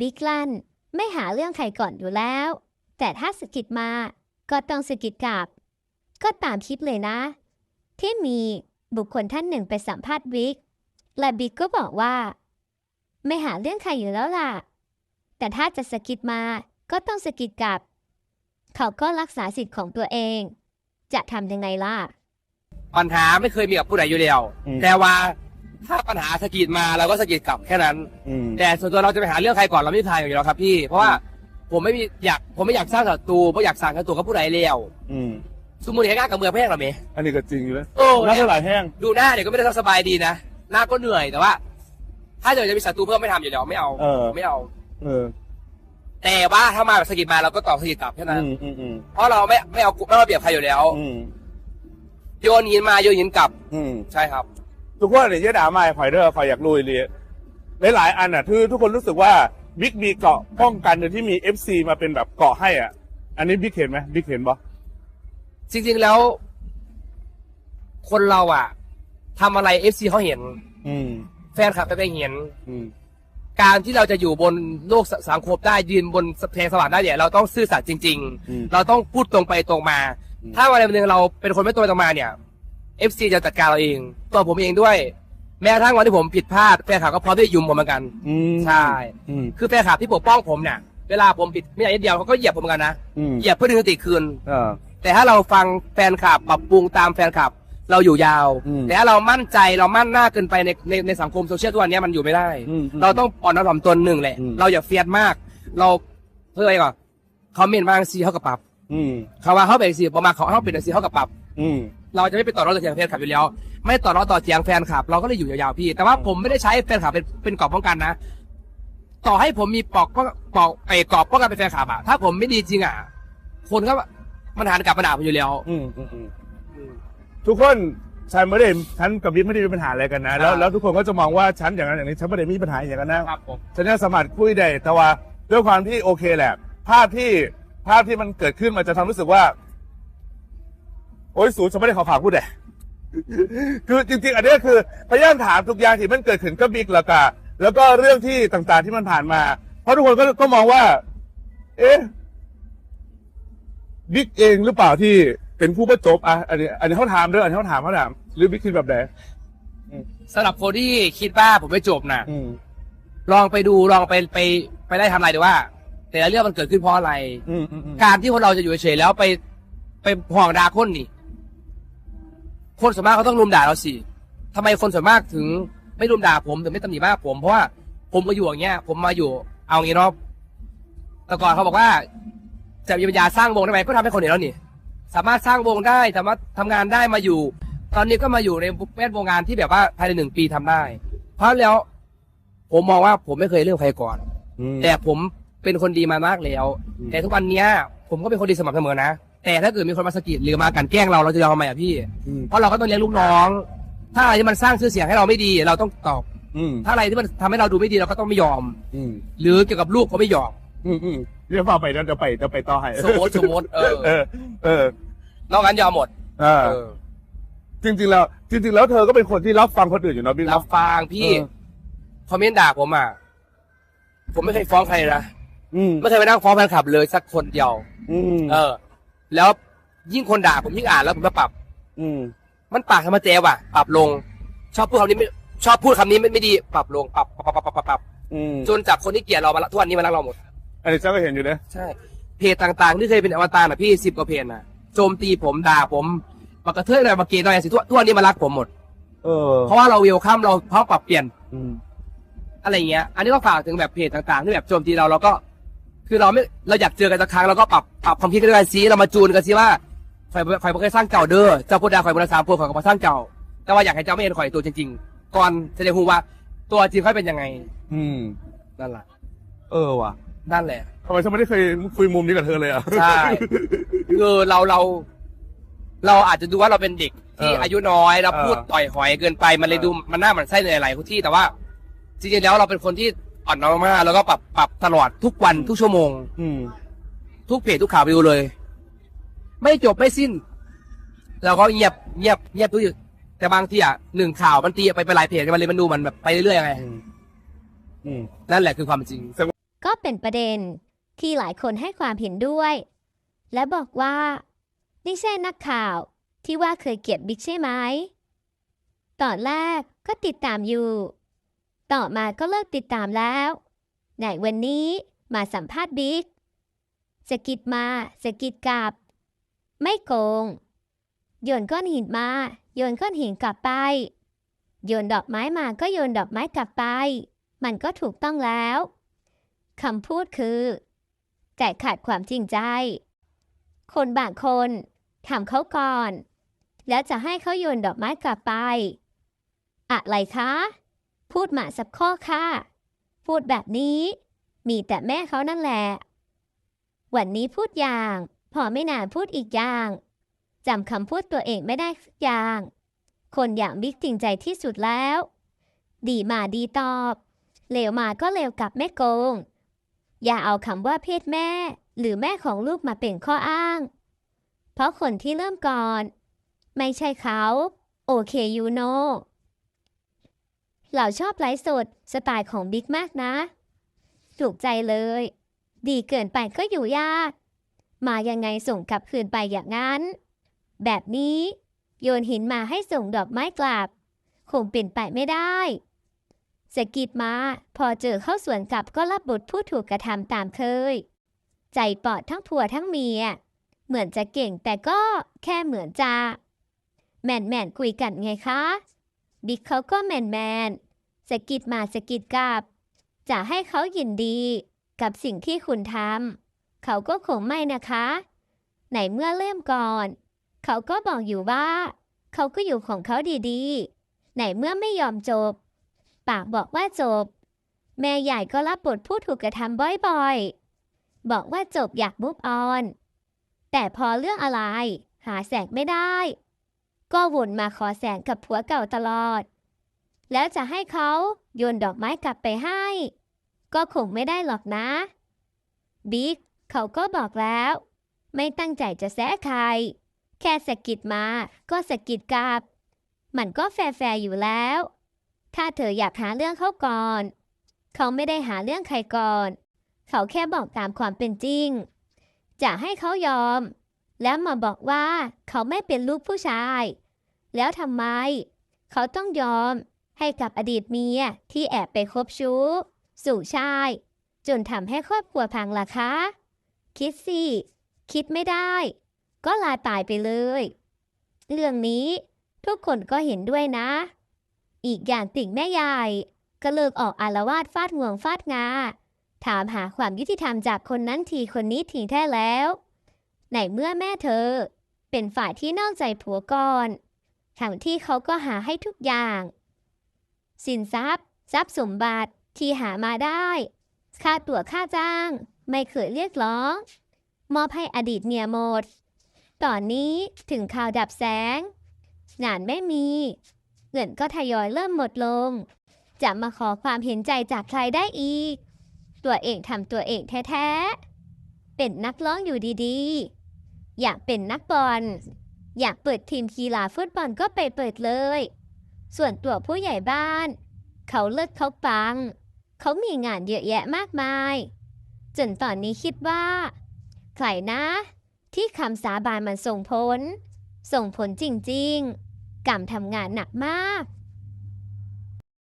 บิ๊กลันไม่หาเรื่องใครก่อนอยู่แล้ว แต่ถ้าสะกิดมา ก็ต้องสะกิดกลับ ก็ตามคลิปเลยนะ ที่มีบุคคลท่านหนึ่งไปสัมภาษณ์บิ๊ก และบิ๊กก็บอกว่า ไม่หาเรื่องใครอยู่แล้วล่ะ แต่ถ้าจะสะกิดมาก็ต้องสะกิดกลับ เขาก็รักษาสิทธิ์ของตัวเอง จะทำยังไงล่ะ ปัญหาไม่เคยมีกับผู้ใดอยู่แล้วอืมแต่ว่า ถ้าปัญหาสะกิดมาเราก็สะกิดกลับแค่นั้น อืม แต่ส่วนตัวเราจะไปหาเรื่องใครก่อนเราไม่มีทางอยู่แล้วครับพี่ เพราะว่าผมไม่มีอยากผมไม่อยากสร้างศัตรูเพราะอยากสร้างศัตรูกับผู้ใดแล้วอืม สมมุติเห็นหน้ากับเมืองแพร่งหรอเมอันนี้ก็จริงอยู่แล้วโอ้น่าเท่าไหร่แห้ง ดูหน้าเนี่ยก็ไม่ได้สบายดีนะหน้าก็เหนื่อยแต่ว่า ถ้าเกิดจะมีศัตรูเพิ่มไม่ทำอยู่แล้วไม่เอาเออ ไม่เอา เออแต่ว่าถ้ามาแบบสะกิดมาเราก็ตอบสะกิดกลับแค่นั้น อืมอืมอืมเพราะเราไม่ไม่เอาไม่เอาเปรียบใครอยู่แล้ว อืมโยนหินมาโยนหินกลับ อืม ใช่ครับ ทุกคนเนี่ยเยอะด่ามาคอยเด้อคอยอยากลุยเลยหลายๆอันอะคือทุกคนรู้สึกว่าบิ๊กมีเกราะป้องกันโดยที่มีเอฟซีมาเป็นแบบเกราะให้อะ อันนี้บิ๊กเห็นไหมบิ๊กเห็นปะจริงๆแล้ว คนเราอะทำอะไรเอฟซีเขาเห็น อืม แฟนคลับไปไปเห็น อืม การที่เราจะอยู่บนโลกสสังคมได้ยืนบนเพลงสวรรค์ได้เนี่ยเราต้องซื่อสัตย์จริง อืม ๆ เราต้องพูดตรงไปตรงมาอืมถ้าวันใดวันหนึ่งเราเป็นคนไม่ตรงไปตรงมาเนี่ย เอฟซีจะจัดการเราเอง ตัวผมเองด้วย แม้กระทั่งวันที่ผมผิดพลาดแฟนคลับก็พร้อมที่จะยุมผมเหมือนกัน อืมใช่ อืม คือแฟนคลับที่ปกป้องผมเนี่ยเวลาผมผิดไม่ใช่นิดเดียวเขาก็เหยียบผมเหมือนกันนะอืม เหยียบเพื่อดึงสติคืน เออ แต่ถ้าเราฟังแฟนคลับปรับปรุงตามแฟนคลับ เราอยู่ยาว อืมแต่ถ้าเรามั่นใจเรามั่นหน้าเกินไปในในในสังคมโซเชียลทุกวันนี้มันอยู่ไม่ได้ อืมอืมเราต้องอ่อนน้อมถ่อมตนหนึ่งแหละ อืม เราอย่าเฟียดมาก เราเพื่ออะไรก่อนคอมเมนต์บางซีเขากับปรับอืมเขาว่าเขาเป็นซีประมาณเขาเขาเป็นซีเขากับปรับ อืม เราจะไม่ไปต่อรองต่อเถียงแฟนคลับอยู่แล้ว ไม่ต่อรองต่อเถียงแฟนคลับ เราก็เลยอยู่ยาวๆพี่ แต่ว่าผมไม่ได้ใช้แฟนคลับเป็นเป็นกรอบป้องกันนะ ต่อให้ผมมีปอกป้องปอกไอ้กรอบป้องกันเป็นแฟนคลับอะถ้าผมไม่ดีจริงอะคนก็มันหันกลับมาด่าผมอยู่แล้ว อืมอืมอืมทุกคนฉันไม่ได้ฉันกับบิ๊กไม่ได้มีปัญหาอะไรกันนะแล้วอ่าแล้วทุกคนก็จะมองว่าฉันอย่างนั้นอย่างนี้ฉันไม่ได้มีปัญหาอย่างนั้นนะครับผมฉันจะสามารถคุยได้แต่ว่าด้วยความที่โอเคแหละ ภาพที่ภาพที่มันเกิดขึ้นมันจะทำรู้สึกว่า โอ้ยสูฉันไม่ได้ขอฝากพูดเลยคือจริง ๆ อันนี้คือพยายามถามทุกอย่างที่มันเกิดขึ้นกับบิ๊กแล้วก็แล้วก็เรื่องที่ต่างๆที่มันผ่านมา เพราะทุกคนก็ก็มองว่า เอ๊ะบิ๊กเองหรือเปล่าที่เป็นผู้ประจบอะอันนี้อันนี้เขาถามด้วยอันนี้เขาถามเขาถามหรือบิ๊กคิดแบบไหนสำหรับคนที่คิดว่าผมไม่จบนะอืมลองไปดูลองไปไปไปได้ทำอะไรดูว่า แต่ละเรื่องมันเกิดขึ้นเพราะอะไรอืมอืมอืมการที่คนเราจะอยู่เฉยๆแล้วไปไปห่วงด่าคนนี่ คนส่วนมากเขาต้องรุมด่าเราสิทำไมคนส่วนมากถึงไม่รุมด่าผมถึงไม่ตำหนิมากผมเพราะว่าผมมาอยู่อย่างเงี้ย ผมมาอยู่เอางี้เนาะแต่ก่อนเขาบอกว่า จะมีปัญญาสร้างวงได้ไหมก็ทำให้คนเห็นแล้วนี่ สามารถสร้างวงได้สามารถทำงานได้มาอยู่ ตอนนี้ก็มาอยู่ในแวดวงงานที่แบบว่าภายในหนึ่งปีทำได้ เพราะแล้ว ผมมองว่าผมไม่เคยเลือกใครก่อนอืมแต่ผมเป็นคนดีมามากแล้วอืมแต่ทุกวันเนี้ย ผมก็เป็นคนดีสม่ำเสมอนะ แต่ถ้าเกิดมีคนมาสะกิดหรือมากลันแกล้งเราเราจะยอมทำไมอะพี่ อืม เพราะเราก็ต้องเลี้ยงลูกน้อง ถ้าอะไรที่มันสร้างชื่อเสียงให้เราไม่ดี เราต้องตอบ อืม ถ้าอะไรที่มันทำให้เราดูไม่ดีเราก็ต้องไม่ยอม อืม หรือเกี่ยวกับลูกก็ไม่ยอม อืมอืมเรียกว่าไปแล้วจะไปจะไปต่อให้สมมติสมมติเออเออ เออนอกนั้นยอมหมดเออ เออจริงๆแล้วจริง ๆ แล้วเธอก็เป็นคนที่รับฟังคนอื่นอยู่เนาะบิ๊กรับฟังพี่เออ คอมเมนต์ด่าผมอะผมไม่เคยฟ้องใครนะอืมไม่เคยไปนั่งฟ้องแฟนคลับเลยสักคนเดียว อืมเออ แล้วยิ่งคนด่าผมยิ่งอ่านแล้วผมก็ปรับ อืม มันปากธรรมเจว่ะ ปรับลง ชอบพูดคำนี้ไม่ชอบพูดคำนี้ไม่ไม่ดี ปรับลง ปรับปรับปรับปรับปรับปรับอืมจนจากคนที่เกลียดเรามาละทุกวันนี้มารักเราหมด อันนี้ฉันก็เห็นอยู่นะใช่ เพจต่างๆที่เคยเป็นอวตารน่ะพี่สิบกว่าเพจน่ะโจมตีผมด่าผมมากระเทยอะไรมาเกย์อะไรสิทุกทุกวันนี้มารักผมหมด เออเพราะว่าเราเวลคัมเราเพราะปรับเปลี่ยนอืม อะไรเงี้ย อันนี้ก็ฝากถึงแบบเพจต่างๆที่แบบโจมตีเราเราก็ คือเราไม่เราอยากเจอกันสักครั้งเราก็ปรับปรับความคิดกันด้วยกันซิเรามาจูนกันซิว่าข่อยบ่ข่อยบ่เคยสร้างเก่าเด้อเจ้าพูดดาข่อยบนสามพวกข่อยก็มาสร้างเก่า แต่ว่าอยากให้เจ้าไม่เห็นข่อยตัวจริงๆ ก่อนจะได้รู้ว่าตัวจริงข่อยเป็นยังไง อืม นั่นแหละเออว่ะนั่นแหละทำไมฉันไม่ได้เคยคุยมุมนี้กับเธอเลยอะใช่คือเราเรา เราอาจจะดูว่าเราเป็นเด็กที่เออออายุน้อยเราเออพูดต่อยหอยเกินไปมันเลยเออดูมันหน้ามันไส้ในหลายๆที่แต่ว่าจริงๆแล้วเราเป็นคนที่ อ่อนน้อมมากแล้วก็ปรับปรับตลอดทุกวันทุกชั่วโมง อืม ทุกเพจทุกข่าวไปดูเลย ไม่จบไม่สิ้นเราก็เงียบเงียบเงียบทุกอย่างแต่บางทีอะหนึ่งข่าวมันตีไปไปหลายเพจมันเลยมันดูมันแบบไปเรื่อยๆไงอืมอืมนั่นแหละคือความจริงเป็นประเด็นที่หลายคนให้ความเห็นด้วย และบอกว่านี่ใช่นักข่าวที่ว่าเคยเกลียดบิ๊กใช่ไหม ตอนแรกก็ติดตามอยู่ ต่อมาก็เลิกติดตามแล้ว ไหนวันนี้มาสัมภาษณ์บิ๊กสะกิดมาสะกิดกลับ ไม่โกง โยนก้อนหินมา โยนก้อนหินกลับไป โยนดอกไม้มาก็โยนดอกไม้กลับไป มันก็ถูกต้องแล้วคำพูดคือแต่ขาดความจริงใจ คนบางคนถามเขาก่อน แล้วจะให้เขาโยนดอกไม้กลับไป อะไรคะ พูดหมาสับข้อค่ะ พูดแบบนี้ มีแต่แม่เขานั่นแหละ วันนี้พูดอย่าง พอไม่นานพูดอีกอย่างจำคำพูดตัวเองไม่ได้สักอย่าง คนอย่างบิ๊กจริงใจที่สุดแล้ว ดีมาดีตอบ เลวมาก็เลวกลับไม่โกง อย่าเอาคำว่าเพศแม่ หรือแม่ของลูกมาเป็นข้ออ้าง เพราะคนที่เริ่มก่อน ไม่ใช่เขา โอเคยูโน เราชอบไลฟ์สดสไตล์ของบิ๊กมากนะถูกใจเลย ดีเกินไปก็อยู่ยาก มายังไงส่งกลับคืนไปอย่างนั้น แบบนี้ โยนหินมาให้ส่งดอกไม้กลับ คงเป็นไปไม่ได้สะกิดมาพอเจอเข้าสวนกลับก็รับบทผู้ถูกกระทำตามเคย ใจปอดทั้งผัวทั้งเมีย เหมือนจะเก่งแต่ก็แค่เหมือนจะ แมนแมนคุยกันไงคะ บิ๊กเขาก็แมนแมน สะกิดมาสะกิดกลับ จะให้เขายินดีกับสิ่งที่คุณทำเขาก็คงไม่นะคะ ไหนเมื่อเริ่มก่อน เขาก็บอกอยู่ว่า เขาก็อยู่ของเขาดีๆ ไหนเมื่อไม่ยอมจบ ปากบอกว่าจบ แม่ใหญ่ก็รับบทผู้ถูกกระทำบ่อยๆ บอกว่าจบอยากมุฟออน แต่พอเรื่องอะไร หาแสงไม่ได้ ก็วนมาขอแสงกับผัวเก่าตลอด แล้วจะให้เขาโยนดอกไม้กลับไปให้ ก็คงไม่ได้หรอกนะ บิ๊กเขาก็บอกแล้ว ไม่ตั้งใจจะแซะใคร แค่สะกิดมา ก็สะกิดกลับ มันก็แฟร์ๆอยู่แล้ว ถ้าเธออยากหาเรื่องเขาก่อน เขาไม่ได้หาเรื่องใครก่อน เขาแค่บอกตามความเป็นจริง จะให้เขายอม แล้วมาบอกว่าเขาไม่เป็นลูกผู้ชาย แล้วทำไม เขาต้องยอม ให้กับอดีตเมียที่แอบไปคบชู้ สู่ชาย จนทำให้ครอบครัวพังล่ะคะ คิดสิ คิดไม่ได้ ก็ลาตายไปเลย เรื่องนี้ทุกคนก็เห็นด้วยนะ อีกอย่างติ่งแม่ใหญ่ก็เลิกออกอารวาสฟาดงวงฟาดงา ถามหาความยุติธรรมจากคนนั้นทีคนนี้ทีแท้แล้วไหนเมื่อแม่เธอ เป็นฝ่ายที่นอกใจผัวก่อนทั้งที่เขาก็หาให้ทุกอย่าง สินทรัพย์ ทรัพย์สมบัติที่หามาได้ ค่าตั๋วค่าจ้าง ไม่เคยเรียกร้อง มอบให้อดีตเมียหมด ตอนนี้ถึงข่าวดับแสง งานไม่มี เงินก็ทยอยเริ่มหมดลง จะมาขอความเห็นใจจากใครได้อีก ตัวเองทำตัวเองแท้ๆ เป็นนักร้องอยู่ดีๆ อยากเป็นนักบอลอยากเปิดทีมกีฬาฟุตบอลก็ไปเปิดเลย ส่วนตัวผู้ใหญ่บ้าน เขาเลิศเขาปัง เขามีงานเยอะแยะมากมาย จนตอนนี้คิดว่า ใครนะ ที่คำสาบานมันส่งผล ส่งผลจริงๆกรรมทำงานหนักมาก